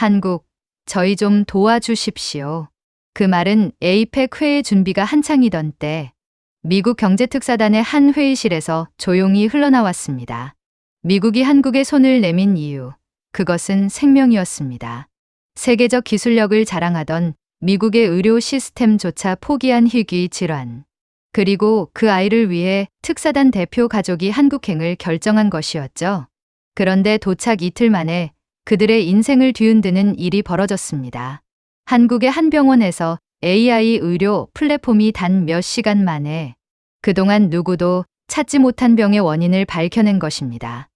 한국, 저희 좀 도와주십시오. 그 말은 에이펙 회의 준비가 한창이던 때 미국 경제특사단의 한 회의실에서 조용히 흘러나왔습니다. 미국이 한국에 손을 내민 이유, 그것은 생명이었습니다. 세계적 기술력을 자랑하던 미국의 의료 시스템조차 포기한 희귀 질환. 그리고 그 아이를 위해 특사단 대표 가족이 한국행을 결정한 것이었죠. 그런데 도착 이틀 만에 그들의 인생을 뒤흔드는 일이 벌어졌습니다. 한국의 한 병원에서 AI 의료 플랫폼이 단 몇 시간 만에 그동안 누구도 찾지 못한 병의 원인을 밝혀낸 것입니다.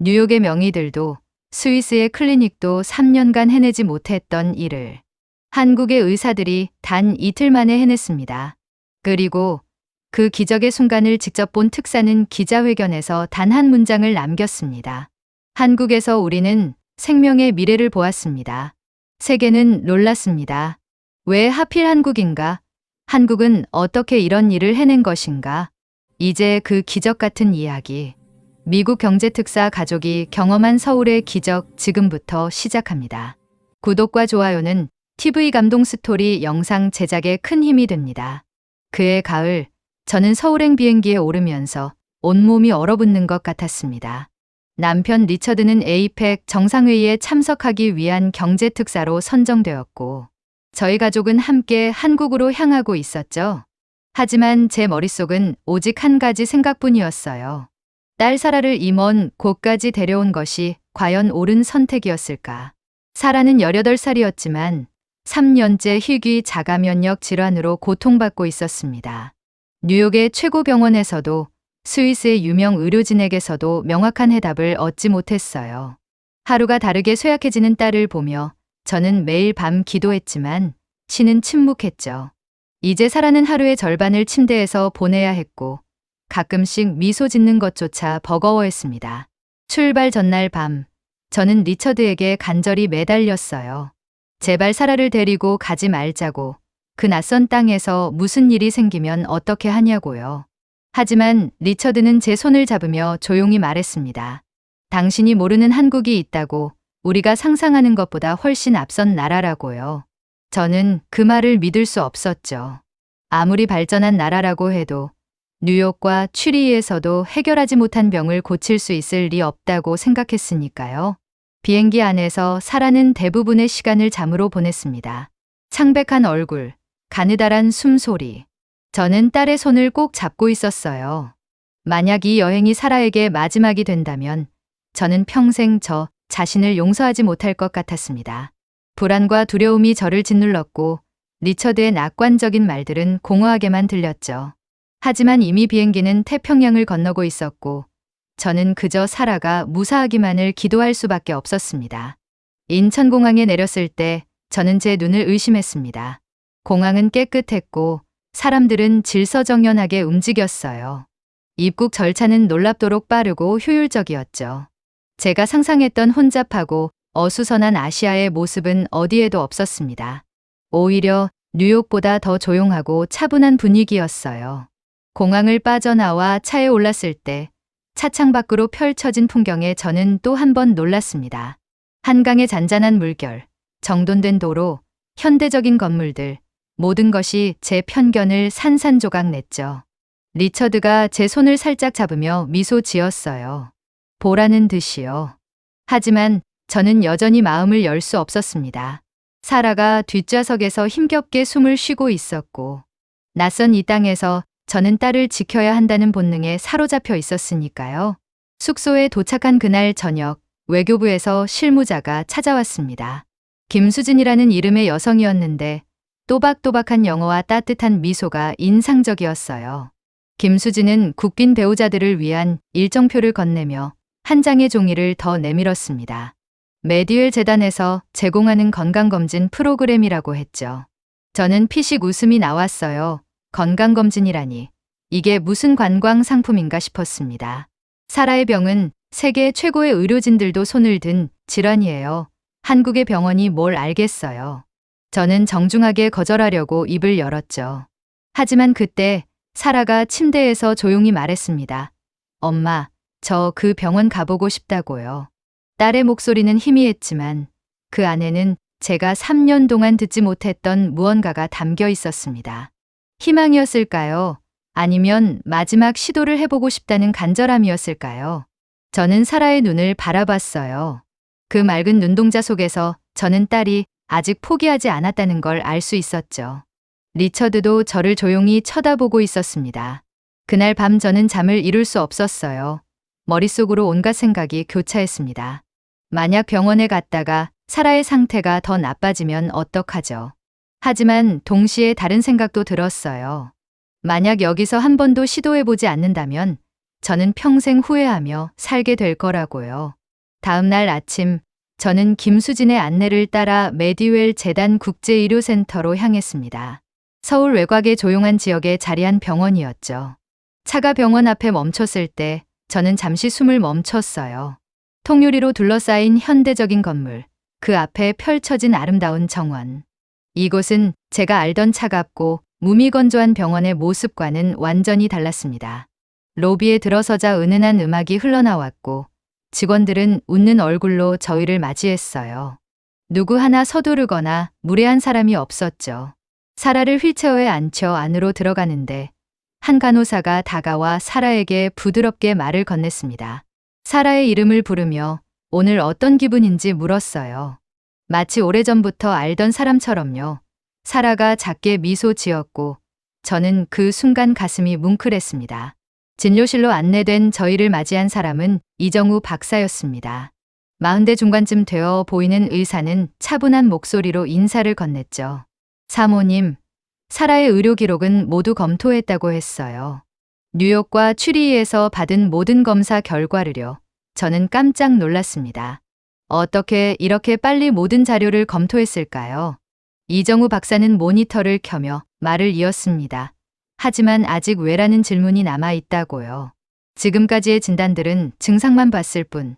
뉴욕의 명의들도 스위스의 클리닉도 3년간 해내지 못했던 일을 한국의 의사들이 단 이틀 만에 해냈습니다. 그리고 그 기적의 순간을 직접 본 특사는 기자회견에서 단 한 문장을 남겼습니다. 한국에서 우리는 생명의 미래를 보았습니다. 세계는 놀랐습니다. 왜 하필 한국인가? 한국은 어떻게 이런 일을 해낸 것인가? 이제 그 기적 같은 이야기. 미국 경제특사 가족이 경험한 서울의 기적 지금부터 시작합니다. 구독과 좋아요는 TV 감동 스토리 영상 제작에 큰 힘이 됩니다. 그해 가을, 저는 서울행 비행기에 오르면서 온몸이 얼어붙는 것 같았습니다. 남편 리처드는 에이펙 정상회의에 참석하기 위한 경제특사로 선정되었고, 저희 가족은 함께 한국으로 향하고 있었죠. 하지만 제 머릿속은 오직 한 가지 생각뿐이었어요. 딸 사라를 이먼 곳까지 데려온 것이 과연 옳은 선택이었을까. 사라는 18살이었지만 3년째 희귀 자가면역 질환으로 고통받고 있었습니다. 뉴욕의 최고 병원에서도 스위스의 유명 의료진에게서도 명확한 해답을 얻지 못했어요. 하루가 다르게 쇠약해지는 딸을 보며 저는 매일 밤 기도했지만 신은 침묵했죠. 이제 사라는 하루의 절반을 침대에서 보내야 했고 가끔씩 미소 짓는 것조차 버거워했습니다. 출발 전날 밤, 저는 리처드에게 간절히 매달렸어요. 제발 사라를 데리고 가지 말자고. 그 낯선 땅에서 무슨 일이 생기면 어떻게 하냐고요. 하지만 리처드는 제 손을 잡으며 조용히 말했습니다. 당신이 모르는 한국이 있다고 우리가 상상하는 것보다 훨씬 앞선 나라라고요. 저는 그 말을 믿을 수 없었죠. 아무리 발전한 나라라고 해도 뉴욕과 추리에서도 해결하지 못한 병을 고칠 수 있을 리 없다고 생각했으니까요. 비행기 안에서 사라는 대부분의 시간을 잠으로 보냈습니다. 창백한 얼굴, 가느다란 숨소리. 저는 딸의 손을 꼭 잡고 있었어요. 만약 이 여행이 사라에게 마지막이 된다면 저는 평생 저 자신을 용서하지 못할 것 같았습니다. 불안과 두려움이 저를 짓눌렀고 리처드의 낙관적인 말들은 공허하게만 들렸죠. 하지만 이미 비행기는 태평양을 건너고 있었고 저는 그저 사라가 무사하기만을 기도할 수밖에 없었습니다. 인천공항에 내렸을 때 저는 제 눈을 의심했습니다. 공항은 깨끗했고 사람들은 질서정연하게 움직였어요. 입국 절차는 놀랍도록 빠르고 효율적이었죠. 제가 상상했던 혼잡하고 어수선한 아시아의 모습은 어디에도 없었습니다. 오히려 뉴욕보다 더 조용하고 차분한 분위기였어요. 공항을 빠져나와 차에 올랐을 때 차창 밖으로 펼쳐진 풍경에 저는 또 한 번 놀랐습니다. 한강의 잔잔한 물결, 정돈된 도로, 현대적인 건물들, 모든 것이 제 편견을 산산조각 냈죠. 리처드가 제 손을 살짝 잡으며 미소 지었어요. 보라는 듯이요. 하지만 저는 여전히 마음을 열 수 없었습니다. 사라가 뒷좌석에서 힘겹게 숨을 쉬고 있었고, 낯선 이 땅에서 저는 딸을 지켜야 한다는 본능에 사로잡혀 있었으니까요. 숙소에 도착한 그날 저녁, 외교부에서 실무자가 찾아왔습니다. 김수진이라는 이름의 여성이었는데 또박또박한 영어와 따뜻한 미소가 인상적이었어요. 김수진은 국빈 배우자들을 위한 일정표를 건네며 한 장의 종이를 더 내밀었습니다. 메디웰 재단에서 제공하는 건강검진 프로그램이라고 했죠. 저는 피식 웃음이 나왔어요. 건강검진이라니. 이게 무슨 관광 상품인가 싶었습니다. 사라의 병은 세계 최고의 의료진들도 손을 든 질환이에요. 한국의 병원이 뭘 알겠어요. 저는 정중하게 거절하려고 입을 열었죠. 하지만 그때 사라가 침대에서 조용히 말했습니다. 엄마, 저 그 병원 가보고 싶다고요. 딸의 목소리는 희미했지만 그 안에는 제가 3년 동안 듣지 못했던 무언가가 담겨 있었습니다. 희망이었을까요? 아니면 마지막 시도를 해보고 싶다는 간절함이었을까요? 저는 사라의 눈을 바라봤어요. 그 맑은 눈동자 속에서 저는 딸이 아직 포기하지 않았다는 걸 알 수 있었죠. 리처드도 저를 조용히 쳐다보고 있었습니다. 그날 밤 저는 잠을 이룰 수 없었어요. 머릿속으로 온갖 생각이 교차했습니다. 만약 병원에 갔다가 사라의 상태가 더 나빠지면 어떡하죠? 하지만 동시에 다른 생각도 들었어요. 만약 여기서 한 번도 시도해보지 않는다면 저는 평생 후회하며 살게 될 거라고요. 다음 날 아침, 저는 김수진의 안내를 따라 메디웰 재단 국제의료센터로 향했습니다. 서울 외곽의 조용한 지역에 자리한 병원이었죠. 차가 병원 앞에 멈췄을 때 저는 잠시 숨을 멈췄어요. 통유리로 둘러싸인 현대적인 건물, 그 앞에 펼쳐진 아름다운 정원. 이곳은 제가 알던 차갑고 무미건조한 병원의 모습과는 완전히 달랐습니다. 로비에 들어서자 은은한 음악이 흘러나왔고 직원들은 웃는 얼굴로 저희를 맞이했어요. 누구 하나 서두르거나 무례한 사람이 없었죠. 사라를 휠체어에 앉혀 안으로 들어가는데 한 간호사가 다가와 사라에게 부드럽게 말을 건넸습니다. 사라의 이름을 부르며 오늘 어떤 기분인지 물었어요. 마치 오래전부터 알던 사람처럼요. 사라가 작게 미소 지었고 저는 그 순간 가슴이 뭉클했습니다. 진료실로 안내된 저희를 맞이한 사람은 이정우 박사였습니다. 마흔대 중반쯤 되어 보이는 의사는 차분한 목소리로 인사를 건넸죠. 사모님, 사라의 의료 기록은 모두 검토했다고 했어요. 뉴욕과 추리에서 받은 모든 검사 결과를요. 저는 깜짝 놀랐습니다. 어떻게 이렇게 빨리 모든 자료를 검토했을까요? 이정우 박사는 모니터를 켜며 말을 이었습니다. 하지만 아직 왜라는 질문이 남아 있다고요. 지금까지의 진단들은 증상만 봤을 뿐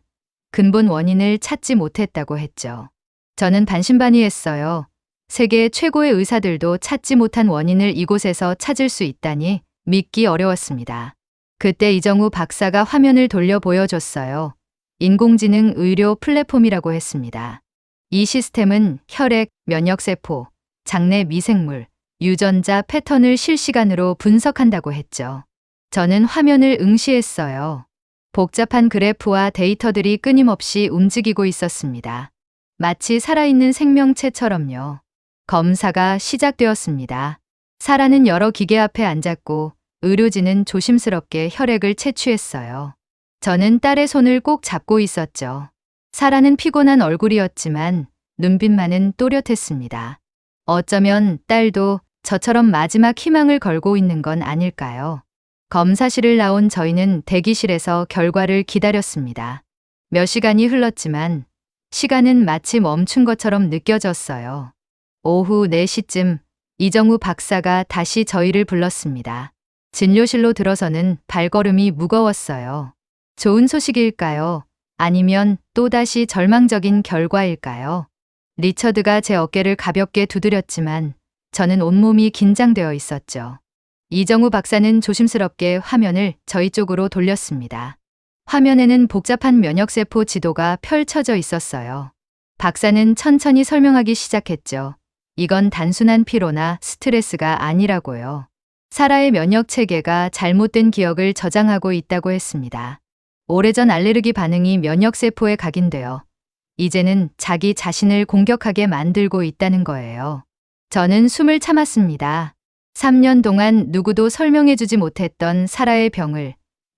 근본 원인을 찾지 못했다고 했죠. 저는 반신반의했어요. 세계 최고의 의사들도 찾지 못한 원인을 이곳에서 찾을 수 있다니 믿기 어려웠습니다. 그때 이정우 박사가 화면을 돌려 보여줬어요. 인공지능 의료 플랫폼이라고 했습니다. 이 시스템은 혈액, 면역세포, 장내 미생물, 유전자 패턴을 실시간으로 분석한다고 했죠. 저는 화면을 응시했어요. 복잡한 그래프와 데이터들이 끊임없이 움직이고 있었습니다. 마치 살아있는 생명체처럼요. 검사가 시작되었습니다. 사라는 여러 기계 앞에 앉았고 의료진은 조심스럽게 혈액을 채취했어요. 저는 딸의 손을 꼭 잡고 있었죠. 사라는 피곤한 얼굴이었지만 눈빛만은 또렷했습니다. 어쩌면 딸도 저처럼 마지막 희망을 걸고 있는 건 아닐까요? 검사실을 나온 저희는 대기실에서 결과를 기다렸습니다. 몇 시간이 흘렀지만 시간은 마치 멈춘 것처럼 느껴졌어요. 오후 4시쯤 이정우 박사가 다시 저희를 불렀습니다. 진료실로 들어서는 발걸음이 무거웠어요. 좋은 소식일까요? 아니면 또다시 절망적인 결과일까요? 리처드가 제 어깨를 가볍게 두드렸지만 저는 온몸이 긴장되어 있었죠. 이정우 박사는 조심스럽게 화면을 저희 쪽으로 돌렸습니다. 화면에는 복잡한 면역세포 지도가 펼쳐져 있었어요. 박사는 천천히 설명하기 시작했죠. 이건 단순한 피로나 스트레스가 아니라고요. 사라의 면역 체계가 잘못된 기억을 저장하고 있다고 했습니다. 오래전 알레르기 반응이 면역세포에 각인되어 이제는 자기 자신을 공격하게 만들고 있다는 거예요. 저는 숨을 참았습니다. 3년 동안 누구도 설명해주지 못했던 사라의 병을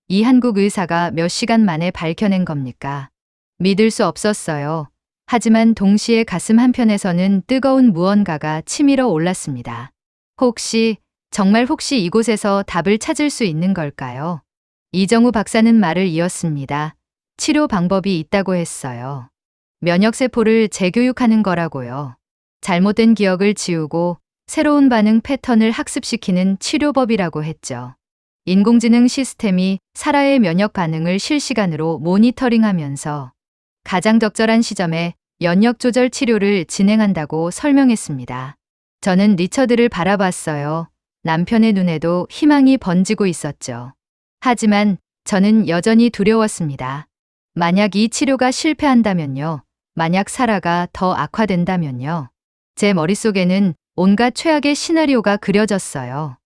이 한국 의사가 몇 시간 만에 밝혀낸 겁니까? 믿을 수 없었어요. 하지만 동시에 가슴 한편에서는 뜨거운 무언가가 치밀어 올랐습니다. 혹시, 정말 혹시 이곳에서 답을 찾을 수 있는 걸까요? 이정우 박사는 말을 이었습니다. 치료 방법이 있다고 했어요. 면역세포를 재교육하는 거라고요. 잘못된 기억을 지우고 새로운 반응 패턴을 학습시키는 치료법이라고 했죠. 인공지능 시스템이 사라의 면역 반응을 실시간으로 모니터링하면서 가장 적절한 시점에 면역 조절 치료를 진행한다고 설명했습니다. 저는 리처드를 바라봤어요. 남편의 눈에도 희망이 번지고 있었죠. 하지만 저는 여전히 두려웠습니다. 만약 이 치료가 실패한다면요. 만약 사라가 더 악화된다면요. 제 머릿속에는 온갖 최악의 시나리오가 그려졌어요.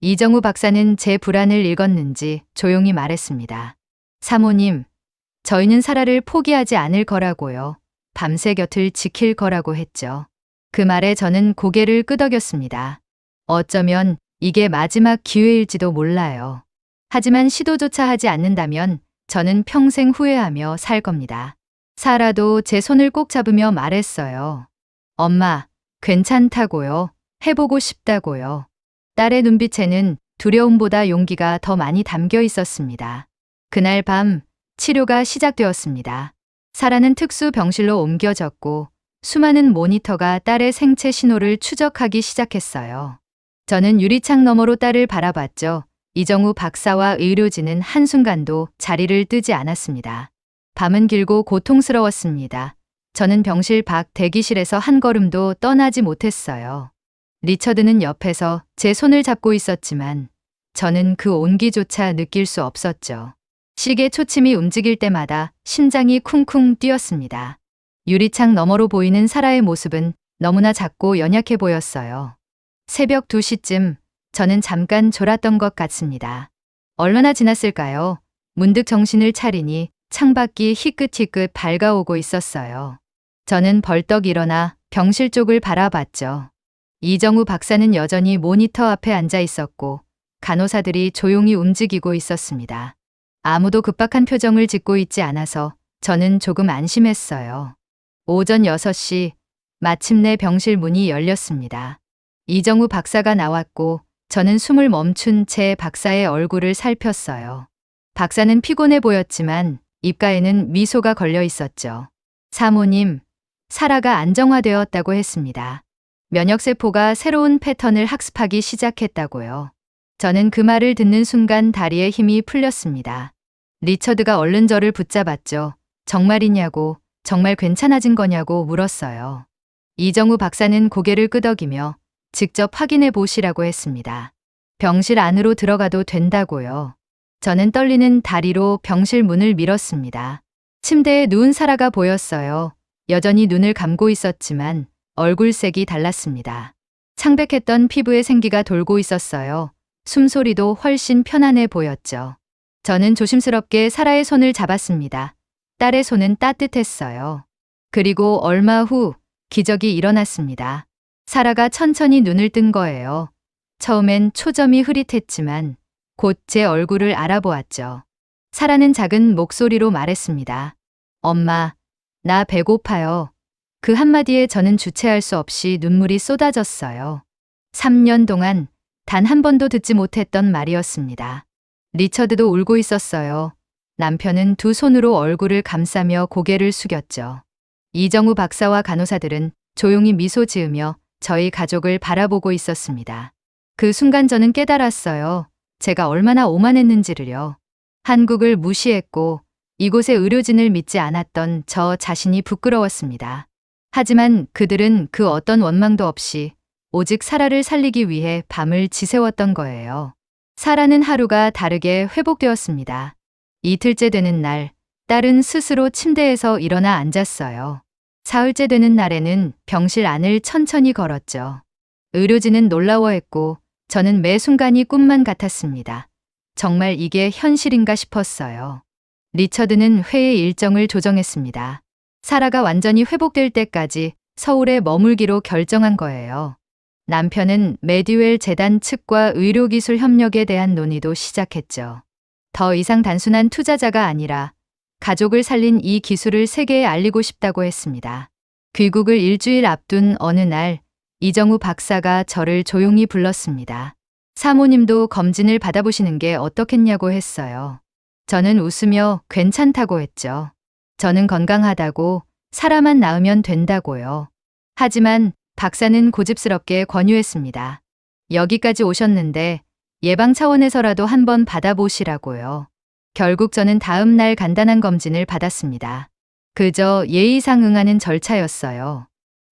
이정우 박사는 제 불안을 읽었는지 조용히 말했습니다. 사모님, 저희는 사라를 포기하지 않을 거라고요. 밤새 곁을 지킬 거라고 했죠. 그 말에 저는 고개를 끄덕였습니다. 어쩌면 이게 마지막 기회일지도 몰라요. 하지만 시도조차 하지 않는다면 저는 평생 후회하며 살 겁니다. 사라도 제 손을 꼭 잡으며 말했어요. 엄마, 괜찮다고요. 해보고 싶다고요. 딸의 눈빛에는 두려움보다 용기가 더 많이 담겨 있었습니다. 그날 밤 치료가 시작되었습니다. 사라는 특수 병실로 옮겨졌고 수많은 모니터가 딸의 생체 신호를 추적하기 시작했어요. 저는 유리창 너머로 딸을 바라봤죠. 이정우 박사와 의료진은 한순간도 자리를 뜨지 않았습니다. 밤은 길고 고통스러웠습니다. 저는 병실 밖 대기실에서 한 걸음도 떠나지 못했어요. 리처드는 옆에서 제 손을 잡고 있었지만 저는 그 온기조차 느낄 수 없었죠. 시계 초침이 움직일 때마다 심장이 쿵쿵 뛰었습니다. 유리창 너머로 보이는 사라의 모습은 너무나 작고 연약해 보였어요. 새벽 2시쯤 저는 잠깐 졸았던 것 같습니다. 얼마나 지났을까요? 문득 정신을 차리니 창밖이 희끗희끗 밝아오고 있었어요. 저는 벌떡 일어나 병실 쪽을 바라봤죠. 이정우 박사는 여전히 모니터 앞에 앉아 있었고 간호사들이 조용히 움직이고 있었습니다. 아무도 급박한 표정을 짓고 있지 않아서 저는 조금 안심했어요. 오전 6시 마침내 병실 문이 열렸습니다. 이정우 박사가 나왔고 저는 숨을 멈춘 채 박사의 얼굴을 살폈어요. 박사는 피곤해 보였지만 입가에는 미소가 걸려 있었죠. 사모님, 사라가 안정화되었다고 했습니다. 면역세포가 새로운 패턴을 학습하기 시작했다고요. 저는 그 말을 듣는 순간 다리에 힘이 풀렸습니다. 리처드가 얼른 저를 붙잡았죠. 정말이냐고, 정말 괜찮아진 거냐고 물었어요. 이정우 박사는 고개를 끄덕이며 직접 확인해 보시라고 했습니다. 병실 안으로 들어가도 된다고요. 저는 떨리는 다리로 병실 문을 밀었습니다. 침대에 누운 사라가 보였어요. 여전히 눈을 감고 있었지만 얼굴색이 달랐습니다. 창백했던 피부에 생기가 돌고 있었어요. 숨소리도 훨씬 편안해 보였죠. 저는 조심스럽게 사라의 손을 잡았습니다. 딸의 손은 따뜻했어요. 그리고 얼마 후 기적이 일어났습니다. 사라가 천천히 눈을 뜬 거예요. 처음엔 초점이 흐릿했지만 곧 제 얼굴을 알아보았죠. 사라는 작은 목소리로 말했습니다. 엄마, 나 배고파요. 그 한마디에 저는 주체할 수 없이 눈물이 쏟아졌어요. 3년 동안 단 한 번도 듣지 못했던 말이었습니다. 리처드도 울고 있었어요. 남편은 두 손으로 얼굴을 감싸며 고개를 숙였죠. 이정우 박사와 간호사들은 조용히 미소 지으며 저희 가족을 바라보고 있었습니다. 그 순간 저는 깨달았어요. 제가 얼마나 오만했는지를요. 한국을 무시했고 이곳의 의료진을 믿지 않았던 저 자신이 부끄러웠습니다. 하지만 그들은 그 어떤 원망도 없이 오직 사라를 살리기 위해 밤을 지새웠던 거예요. 사라는 하루가 다르게 회복되었습니다. 이틀째 되는 날, 딸은 스스로 침대에서 일어나 앉았어요. 사흘째 되는 날에는 병실 안을 천천히 걸었죠. 의료진은 놀라워했고 저는 매 순간이 꿈만 같았습니다. 정말 이게 현실인가 싶었어요. 리처드는 회의 일정을 조정했습니다. 사라가 완전히 회복될 때까지 서울에 머물기로 결정한 거예요. 남편은 메디웰 재단 측과 의료기술 협력에 대한 논의도 시작했죠. 더 이상 단순한 투자자가 아니라 가족을 살린 이 기술을 세계에 알리고 싶다고 했습니다. 귀국을 일주일 앞둔 어느 날 이정우 박사가 저를 조용히 불렀습니다. 사모님도 검진을 받아보시는 게 어떻겠냐고 했어요. 저는 웃으며 괜찮다고 했죠. 저는 건강하다고 사람만 낳으면 된다고요. 하지만 박사는 고집스럽게 권유했습니다. 여기까지 오셨는데 예방 차원에서라도 한번 받아보시라고요. 결국 저는 다음 날 간단한 검진을 받았습니다. 그저 예의상 응하는 절차였어요.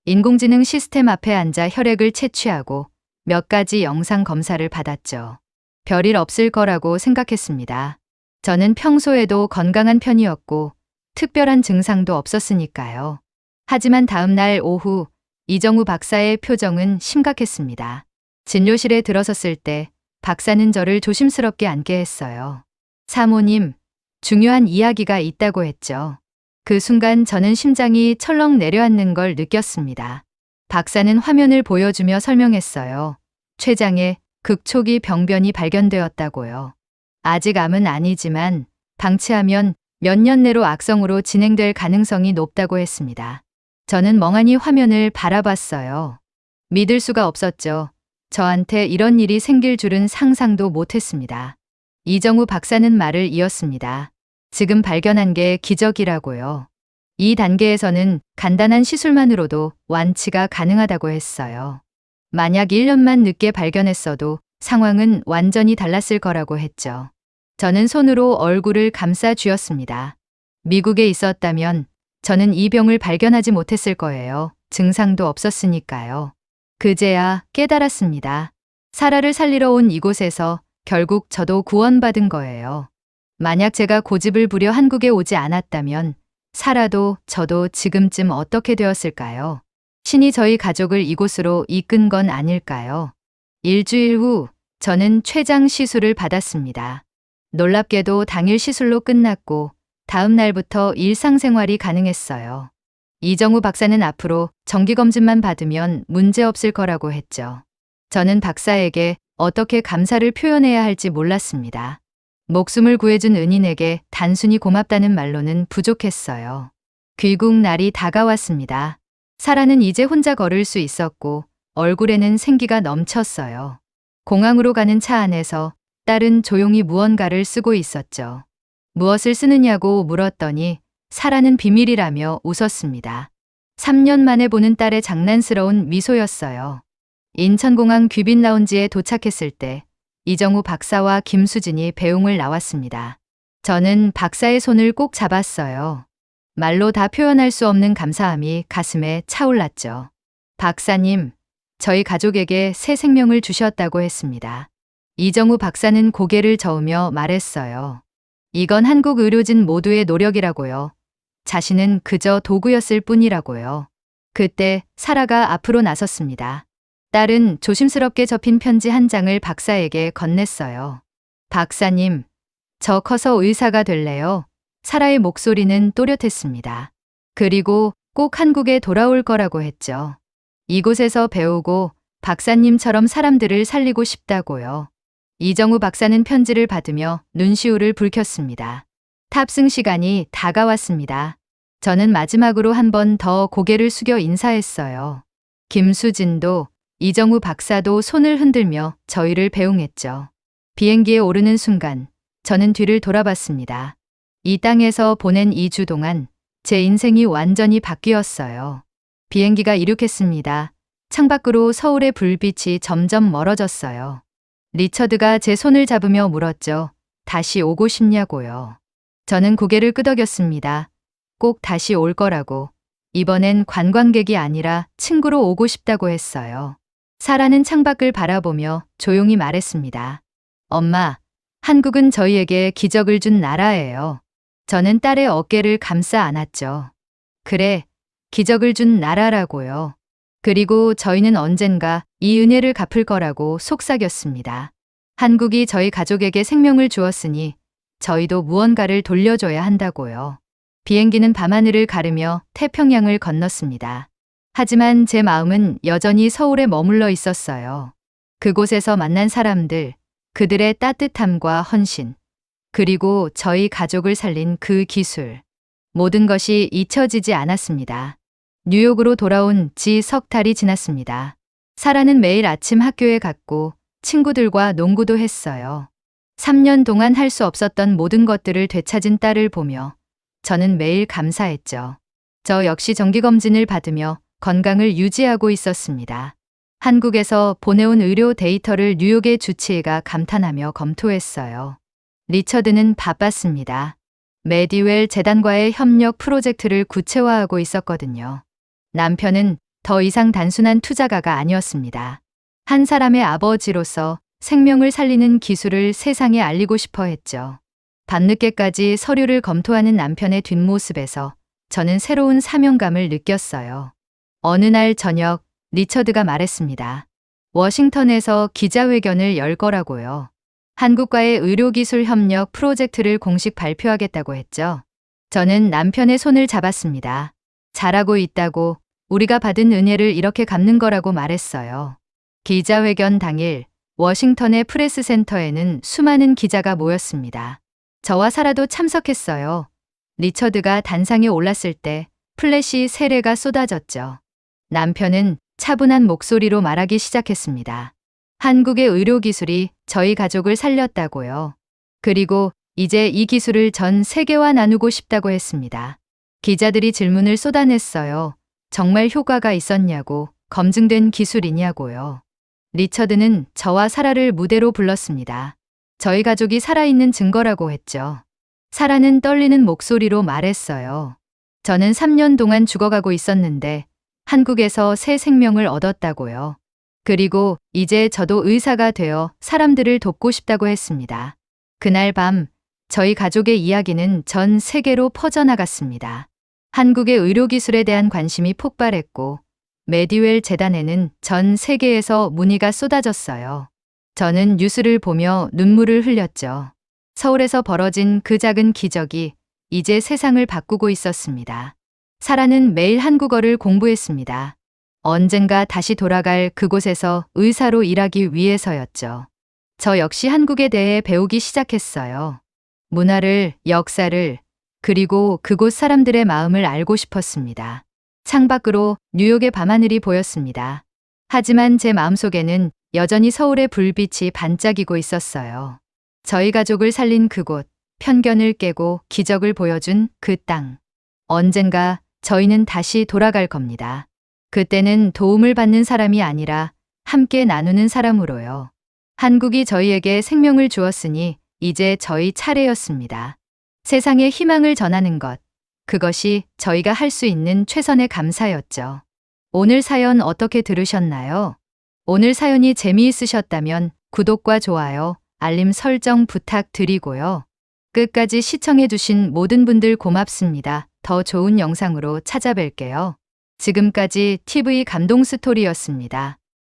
인공지능 시스템 앞에 앉아 혈액을 채취하고 몇 가지 영상 검사를 받았죠. 별일 없을 거라고 생각했습니다. 저는 평소에도 건강한 편이었고 특별한 증상도 없었으니까요. 하지만 다음 날 오후 이정우 박사의 표정은 심각했습니다. 진료실에 들어섰을 때 박사는 저를 조심스럽게 앉게 했어요. 사모님, 중요한 이야기가 있다고 했죠. 그 순간 저는 심장이 철렁 내려앉는 걸 느꼈습니다. 박사는 화면을 보여주며 설명했어요. 췌장에 극초기 병변이 발견되었다고요. 아직 암은 아니지만 방치하면 몇 년 내로 악성으로 진행될 가능성이 높다고 했습니다. 저는 멍하니 화면을 바라봤어요. 믿을 수가 없었죠. 저한테 이런 일이 생길 줄은 상상도 못했습니다. 이정우 박사는 말을 이었습니다. 지금 발견한 게 기적이라고요. 이 단계에서는 간단한 시술만으로도 완치가 가능하다고 했어요. 만약 1년만 늦게 발견했어도 상황은 완전히 달랐을 거라고 했죠. 저는 손으로 얼굴을 감싸 쥐었습니다. 미국에 있었다면 저는 이 병을 발견하지 못했을 거예요. 증상도 없었으니까요. 그제야 깨달았습니다. 사라를 살리러 온 이곳에서 결국 저도 구원받은 거예요. 만약 제가 고집을 부려 한국에 오지 않았다면 사라도 저도 지금쯤 어떻게 되었을까요? 신이 저희 가족을 이곳으로 이끈 건 아닐까요? 일주일 후 저는 췌장 시술을 받았습니다. 놀랍게도 당일 시술로 끝났고 다음 날부터 일상생활이 가능했어요. 이정우 박사는 앞으로 정기검진만 받으면 문제없을 거라고 했죠. 저는 박사에게 어떻게 감사를 표현해야 할지 몰랐습니다. 목숨을 구해준 은인에게 단순히 고맙다는 말로는 부족했어요. 귀국 날이 다가왔습니다. 사라는 이제 혼자 걸을 수 있었고 얼굴에는 생기가 넘쳤어요. 공항으로 가는 차 안에서 딸은 조용히 무언가를 쓰고 있었죠. 무엇을 쓰느냐고 물었더니 사라는 비밀이라며 웃었습니다. 3년 만에 보는 딸의 장난스러운 미소였어요. 인천공항 귀빈 라운지에 도착했을 때 이정우 박사와 김수진이 배웅을 나왔습니다. 저는 박사의 손을 꼭 잡았어요. 말로 다 표현할 수 없는 감사함이 가슴에 차올랐죠. 박사님, 저희 가족에게 새 생명을 주셨다고 했습니다. 이정우 박사는 고개를 저으며 말했어요. 이건 한국 의료진 모두의 노력이라고요. 자신은 그저 도구였을 뿐이라고요. 그때 사라가 앞으로 나섰습니다. 딸은 조심스럽게 접힌 편지 한 장을 박사에게 건넸어요. 박사님, 저 커서 의사가 될래요. 사라의 목소리는 또렷했습니다. 그리고 꼭 한국에 돌아올 거라고 했죠. 이곳에서 배우고 박사님처럼 사람들을 살리고 싶다고요. 이정우 박사는 편지를 받으며 눈시울을 붉혔습니다. 탑승 시간이 다가왔습니다. 저는 마지막으로 한 번 더 고개를 숙여 인사했어요. 김수진도 이정우 박사도 손을 흔들며 저희를 배웅했죠. 비행기에 오르는 순간 저는 뒤를 돌아봤습니다. 이 땅에서 보낸 2주 동안 제 인생이 완전히 바뀌었어요. 비행기가 이륙했습니다. 창밖으로 서울의 불빛이 점점 멀어졌어요. 리처드가 제 손을 잡으며 물었죠. 다시 오고 싶냐고요. 저는 고개를 끄덕였습니다. 꼭 다시 올 거라고. 이번엔 관광객이 아니라 친구로 오고 싶다고 했어요. 사라는 창밖을 바라보며 조용히 말했습니다. 엄마, 한국은 저희에게 기적을 준 나라예요. 저는 딸의 어깨를 감싸 안았죠. 그래, 기적을 준 나라라고요. 그리고 저희는 언젠가 이 은혜를 갚을 거라고 속삭였습니다. 한국이 저희 가족에게 생명을 주었으니 저희도 무언가를 돌려줘야 한다고요. 비행기는 밤하늘을 가르며 태평양을 건넜습니다. 하지만 제 마음은 여전히 서울에 머물러 있었어요. 그곳에서 만난 사람들, 그들의 따뜻함과 헌신, 그리고 저희 가족을 살린 그 기술. 모든 것이 잊혀지지 않았습니다. 뉴욕으로 돌아온 지 석 달이 지났습니다. 사라는 매일 아침 학교에 갔고 친구들과 농구도 했어요. 3년 동안 할 수 없었던 모든 것들을 되찾은 딸을 보며 저는 매일 감사했죠. 저 역시 정기검진을 받으며 건강을 유지하고 있었습니다. 한국에서 보내온 의료 데이터를 뉴욕의 주치의가 감탄하며 검토했어요. 리처드는 바빴습니다. 메디웰 재단과의 협력 프로젝트를 구체화하고 있었거든요. 남편은 더 이상 단순한 투자가가 아니었습니다. 한 사람의 아버지로서 생명을 살리는 기술을 세상에 알리고 싶어 했죠. 밤늦게까지 서류를 검토하는 남편의 뒷모습에서 저는 새로운 사명감을 느꼈어요. 어느 날 저녁 리처드가 말했습니다. 워싱턴에서 기자회견을 열 거라고요. 한국과의 의료기술 협력 프로젝트를 공식 발표하겠다고 했죠. 저는 남편의 손을 잡았습니다. 잘하고 있다고 우리가 받은 은혜를 이렇게 갚는 거라고 말했어요. 기자회견 당일 워싱턴의 프레스 센터에는 수많은 기자가 모였습니다. 저와 사라도 참석했어요. 리처드가 단상에 올랐을 때 플래시 세례가 쏟아졌죠. 남편은 차분한 목소리로 말하기 시작했습니다. 한국의 의료 기술이 저희 가족을 살렸다고요. 그리고 이제 이 기술을 전 세계와 나누고 싶다고 했습니다. 기자들이 질문을 쏟아냈어요. 정말 효과가 있었냐고, 검증된 기술이냐고요. 리처드는 저와 사라를 무대로 불렀습니다. 저희 가족이 살아있는 증거라고 했죠. 사라는 떨리는 목소리로 말했어요. 저는 3년 동안 죽어가고 있었는데 한국에서 새 생명을 얻었다고요. 그리고 이제 저도 의사가 되어 사람들을 돕고 싶다고 했습니다. 그날 밤 저희 가족의 이야기는 전 세계로 퍼져나갔습니다. 한국의 의료기술에 대한 관심이 폭발했고 메디웰 재단에는 전 세계에서 문의가 쏟아졌어요. 저는 뉴스를 보며 눈물을 흘렸죠. 서울에서 벌어진 그 작은 기적이 이제 세상을 바꾸고 있었습니다. 사라는 매일 한국어를 공부했습니다. 언젠가 다시 돌아갈 그곳에서 의사로 일하기 위해서였죠. 저 역시 한국에 대해 배우기 시작했어요. 문화를, 역사를, 그리고 그곳 사람들의 마음을 알고 싶었습니다. 창밖으로 뉴욕의 밤하늘이 보였습니다. 하지만 제 마음속에는 여전히 서울의 불빛이 반짝이고 있었어요. 저희 가족을 살린 그곳, 편견을 깨고 기적을 보여준 그 땅. 언젠가 저희는 다시 돌아갈 겁니다. 그때는 도움을 받는 사람이 아니라 함께 나누는 사람으로요. 한국이 저희에게 생명을 주었으니 이제 저희 차례였습니다. 세상에 희망을 전하는 것. 그것이 저희가 할 수 있는 최선의 감사였죠. 오늘 사연 어떻게 들으셨나요? 오늘 사연이 재미있으셨다면 구독과 좋아요, 알림 설정 부탁드리고요. 끝까지 시청해주신 모든 분들 고맙습니다. 더 좋은 영상으로 찾아뵐게요. 지금까지 TV 감동 스토리였습니다.